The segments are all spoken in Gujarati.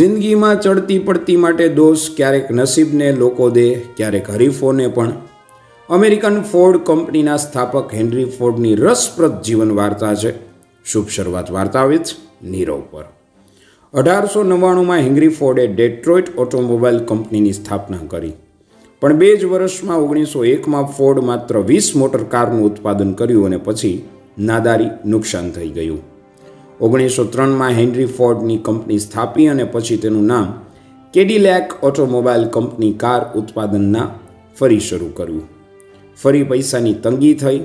જિંદગીમાં ચડતી પડતી માટે દોષ ક્યારેક નસીબને લોકો દે, ક્યારેક હરીફોને પણ. અમેરિકન ફોર્ડ કંપનીના સ્થાપક હેનરી ફોર્ડની રસપ્રદ જીવન વાર્તા છે. શુભ શરૂઆત વાર્તા વિથ નીરવ પર. અઢારસો નવ્વાણુંમાં હેનરી ફોર્ડે ડેટ્રોઇટ ઓટોમોબાઈલ કંપનીની સ્થાપના કરી. પણ બે જ વર્ષમાં ઓગણીસો એકમાં ફોર્ડ માત્ર વીસ મોટર કારનું ઉત્પાદન કર્યું અને પછી નાદારી નુકસાન થઈ ગયું. ઓગણીસો ત્રણમાં હેનરી ફોર્ડની કંપની સ્થાપી અને પછી તેનું નામ કેડીલેક ઓટોમોબાઈલ કંપની કાર ઉત્પાદનના ફરી શરૂ કર્યું. ફરી પૈસાની તંગી થઈ.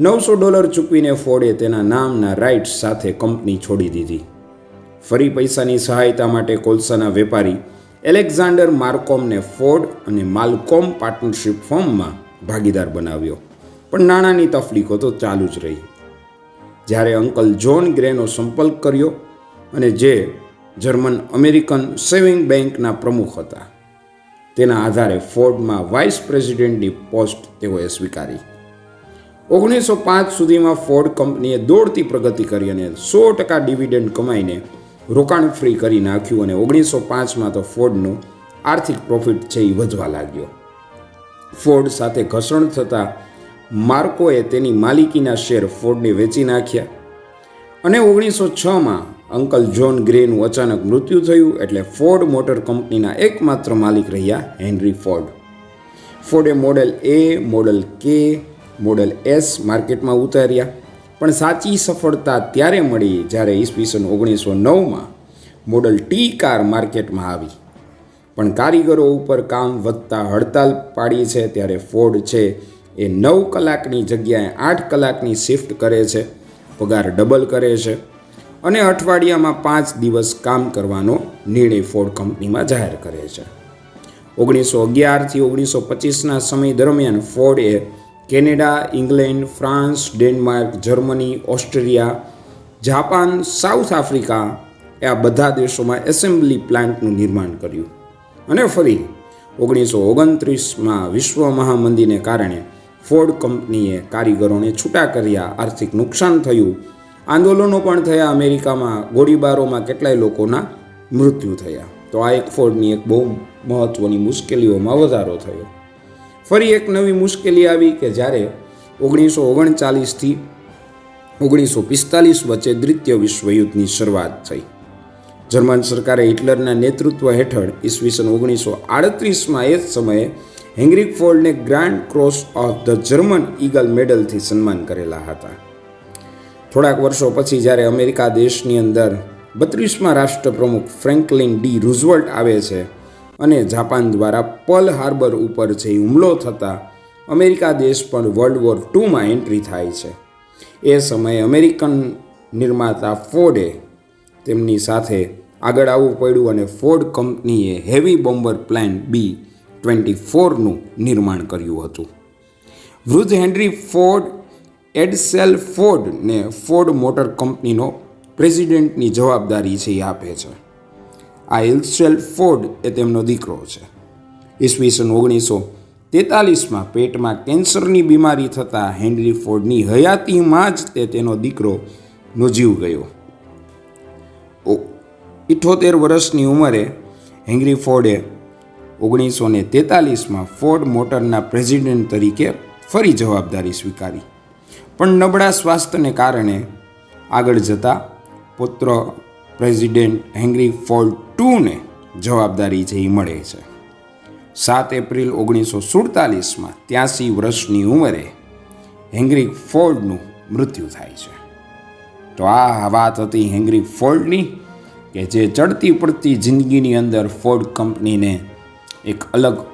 નવસો ડોલર ચૂકવીને ફોર્ડે તેના નામના રાઇટ્સ સાથે કંપની છોડી દીધી. ફરી પૈસાની સહાયતા માટે કોલસાના વેપારી એલેક્ઝાન્ડર માર્કોમને ફોર્ડ અને માલકોમ પાર્ટનરશિપ ફોર્મમાં ભાગીદાર બનાવ્યો. પણ નાણાંની તફલીકો તો ચાલુ જ રહી. જ્યારે અંકલ જ્હોન ગ્રેનો સંપર્ક કર્યો અને જે જર્મન અમેરિકન સેવિંગ બેંકના પ્રમુખ હતા. તેના આધારે ફોર્ડમાં વાઇસ પ્રેસિડેન્ટની પોસ્ટ તેઓએ સ્વીકારી. ઓગણીસો પાંચ સુધીમાં ફોર્ડ કંપનીએ દોડતી પ્રગતિ કરી અને સો ટકા ડિવિડન્ડ કમાઈને રોકાણ ફ્રી કરી નાખ્યું અને ઓગણીસો પાંચમાં તો ફોર્ડનું આર્થિક પ્રોફિટ છે એ વધવા લાગ્યો. ફોર્ડ સાથે ઘસણ થતાં માર્કોએ તેની માલિકીના શેર ફોર્ડને વેચી નાખ્યા. અને ઓગણીસો છમાં અંકલ જ્હોન ગ્રેનું અચાનક મૃત્યુ થયું એટલે ફોર્ડ મોટર કંપનીના એકમાત્ર માલિક રહ્યા Henry Ford. ફોર્ડે model A, model K, model S માર્કેટમાં ઉતાર્યા. પણ સાચી સફળતા ત્યારે મળી જ્યારે ઈસવીસન ઓગણીસો નવમાં મોડલ ટી કાર માર્કેટમાં આવી. પણ કારીગરો ઉપર કામ વધતા હડતાલ પાડી છે ત્યારે ફોર્ડ છે એ નવ કલાકની જગ્યાએ આઠ કલાકની શિફ્ટ કરે છે, પગાર ડબલ કરે છે અને અઠવાડિયામાં પાંચ દિવસ કામ કરવાનો નિર્ણય ફોર્ડ કંપનીમાં જાહેર કરે છે. ઓગણીસો અગિયારથી ઓગણીસો પચીસના સમય દરમિયાન ફોર્ડે Canada, England, France, Denmark, Germany Australia Japan, South Africa એ આ બધા દેશોમાં એસેમ્બલી પ્લાન્ટનું નિર્માણ કર્યું. અને ફરી ઓગણીસો ઓગણત્રીસમાં વિશ્વ મહામંદીને કારણે ફોર્ડ કંપનીએ કારીગરોને છૂટા કર્યા, આર્થિક નુકસાન થયું. આંદોલનો પણ થયા અમેરિકામાં, ગોળીબારોમાં કેટલાય લોકોના મૃત્યુ થયા. તો આ એક ફોર્ડની એક બહુ મહત્ત્વની મુશ્કેલીઓમાં વધારો થયો. ફરી એક નવી મુશ્કેલી આવી કે જ્યારે ઓગણીસો ઓગણચાલીસથી ઓગણીસો પિસ્તાલીસ વચ્ચે દ્વિતીય વિશ્વયુદ્ધની શરૂઆત થઈ. જર્મન સરકારે હિટલરના નેતૃત્વ હેઠળ ઈસવીસન ઓગણીસો આડત્રીસમાં એ જ સમયે Henrik ફોર્ડને grand cross of the German eagle મેડલથી સન્માન કરેલા હતા. થોડાક વર્ષો પછી જ્યારે અમેરિકા દેશની અંદર બત્રીસમાં રાષ્ટ્રપ્રમુખ ફ્રેન્કલિન ડી રૂઝવલ્ટ આવે છે અને જાપાન દ્વારા પર્લ હાર્બર ઉપર જે હુમલો થતાં અમેરિકા દેશ પણ વર્લ્ડ વોર ટુમાં એન્ટ્રી થાય છે. એ સમયે અમેરિકન નિર્માતા ફોર્ડે તેમની સાથે આગળ આવવું પડ્યું અને ફોર્ડ કંપનીએ heavy bomber plan B twenty ફોરનું નિર્માણ કર્યું હતું. વૃદ્ધ હેનરી ફોર્ડ, એડસેલ ફોર્ડને ફોર્ડ મોટર કંપનીનો પ્રેસિડેન્ટની જવાબદારી છે એ આપે છે. આ એલસેલ ફોર્ડ એ તેમનો દીકરો છે. ઈસવીસન ઓગણીસો તેતાલીસમાં પેટમાં કેન્સરની બીમારી થતાં હેનરી ફોર્ડની હયાતીમાં જ તે તેનો દીકરોનો જીવ ગયો. ઇઠોતેર વર્ષની ઉંમરે હેનરી ફોર્ડે ઓગણીસો ને તેતાલીસમાં ફોર્ડ મોટરના પ્રેસિડેન્ટ તરીકે ફરી જવાબદારી સ્વીકારી. પણ નબળા સ્વાસ્થ્યને કારણે આગળ જતા પુત્ર પ્રેસિડેન્ટ હેનરી ફોર્ડ ટુને જવાબદારી જે મળે છે. સાત એપ્રિલ ઓગણીસો સુડતાલીસમાં ત્યાસી વર્ષની ઉંમરે હેનરી ફોર્ડનું મૃત્યુ થાય છે. તો આ વાત હતી હેનરી ફોર્ડની કે જે ચડતી પડતી જિંદગીની અંદર ફોર્ડ કંપનીને એક અલગ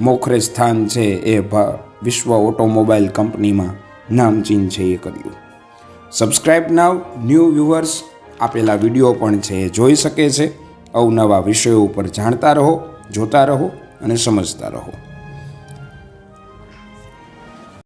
મોખરે સ્થાન છે એ વિશ્વ ઓટોમોબાઈલ કંપનીમાં નામચીન છે એ કર્યું. સબસ્ક્રાઈબ નાવ ન્યૂ વ્યુઅર્સ આપેલા વીડિયો પણ છે એ જોઈ શકે છે. અવનવા વિષયો ઉપર જાણતા રહો, જોતા રહો અને સમજતા રહો.